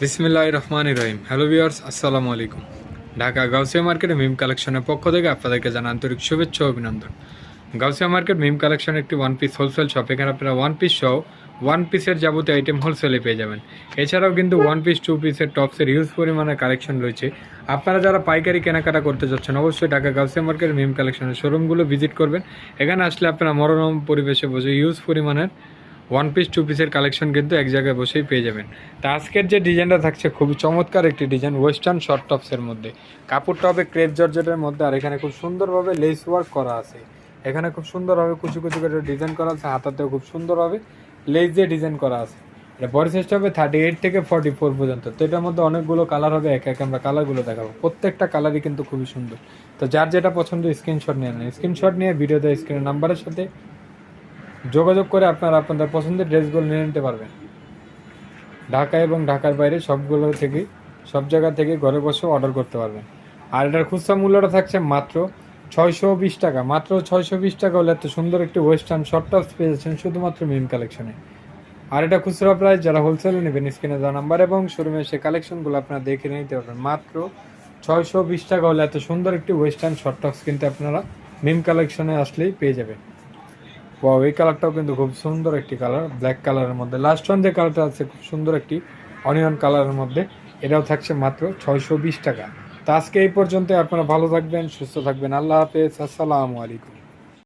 বিসমিল্লাহ রহমান রহিম hello viewers আসসালামু আলাইকুম। ঢাকা গাউসিয়া মার্কেটে মিম কালেকশনের পক্ষ থেকে আপনাদেরকে জানা আন্তরিক শুভেচ্ছা অভিনন্দন। গাউসিয়া মার্কেট মিম কালেকশন একটি ওয়ান পিস হোলসেল শপ এখানে আপনারা ওয়ান পিস সহ ওয়ান পিসের যাবতীয় আইটেম হোলসেলে পেয়ে যাবেন। এছাড়াও কিন্তু ওয়ান পিস টু পিসের টপসের হিউজ পরিমাণে কালেকশন রয়েছে। আপনারা যারা পাইকারি কেনাকাটা করতে যাচ্ছেন, অবশ্যই ঢাকা গাউসিয়া মার্কেট মিম কালেকশনের শোরুমগুলো ভিজিট করবেন। এখানে আসলে আপনারা মনোরম পরিবেশে বসে হিউজ পরিমাণের ওয়ান পিস টু পিসের কালেকশন কিন্তু এক জায়গায় বসেই পেয়ে যাবেন। তা আজকের যে ডিজাইনটা থাকছে, খুবই চমৎকার একটি ডিজাইন ওয়েস্টার্ন শর্ট টপসের মধ্যে। কাপড়টা হবে ক্রেপ জর্জেটের মধ্যে, আর এখানে খুব সুন্দরভাবে লেস ওয়ার্ক করা আছে। এখানে খুব সুন্দরভাবে কুচু কুচি করে ডিজাইন করা আছে, হাতাতেও খুব সুন্দরভাবে লেস দিয়ে ডিজাইন করা আছে। এটা বডি সাইজটা হবে থার্টি এইট থেকে ফর্টি ফোর পর্যন্ত। তো এটার মধ্যে অনেকগুলো কালার হবে, এক এক আমরা কালারগুলো দেখাবো। প্রত্যেকটা কালারই কিন্তু খুবই সুন্দর। তো যার যেটা পছন্দ স্ক্রিনশট নিয়ে নেন। স্ক্রিনশট নিয়ে ভিডিওতে স্ক্রিনের নাম্বারের সাথে যোগাযোগ করে আপনারা আপনাদের পছন্দের ড্রেসগুলো নিয়ে নিতে পারবেন। ঢাকা এবং ঢাকার বাইরে সবগুলো থেকে, সব জায়গা থেকে ঘরে বসে অর্ডার করতে পারবেন। আর এটার খুচরা মূল্যটা থাকছে মাত্র ছয়শো বিশ টাকা। মাত্র ছয়শো বিশ টাকা হলে এত সুন্দর একটি ওয়েস্টার্ন শর্ট টপস পেয়ে যাচ্ছেন শুধুমাত্র মিম কালেকশনে আর এটা খুচরা প্রাইস যারা হোলসেলে নেবেন স্ক্রিনে দেওয়া নাম্বার এবং শোরুমে সে কালেকশনগুলো আপনারা দেখে নিতে পারবেন। মাত্র ছয়শো বিশ টাকা হলে এত সুন্দর একটি ওয়েস্টার্ন শর্ট টপস কিন্তু আপনারা মিম কালেকশনে আসলেই পেয়ে যাবেন। ওয়াও এই কালারটাও কিন্তু খুব সুন্দর একটি কালার ব্ল্যাক কালারের মধ্যে। লাস্ট ওয়ান যে কালারটা আছে, খুব সুন্দর একটি অনিয়ন কালারের মধ্যে, এটাও থাকছে মাত্র ছয়শো বিশ টাকা। তো আজকে এই পর্যন্ত আপনারা ভালো থাকবেন, সুস্থ থাকবেন। আল্লাহ হাফেজ, আসসালামু আলাইকুম।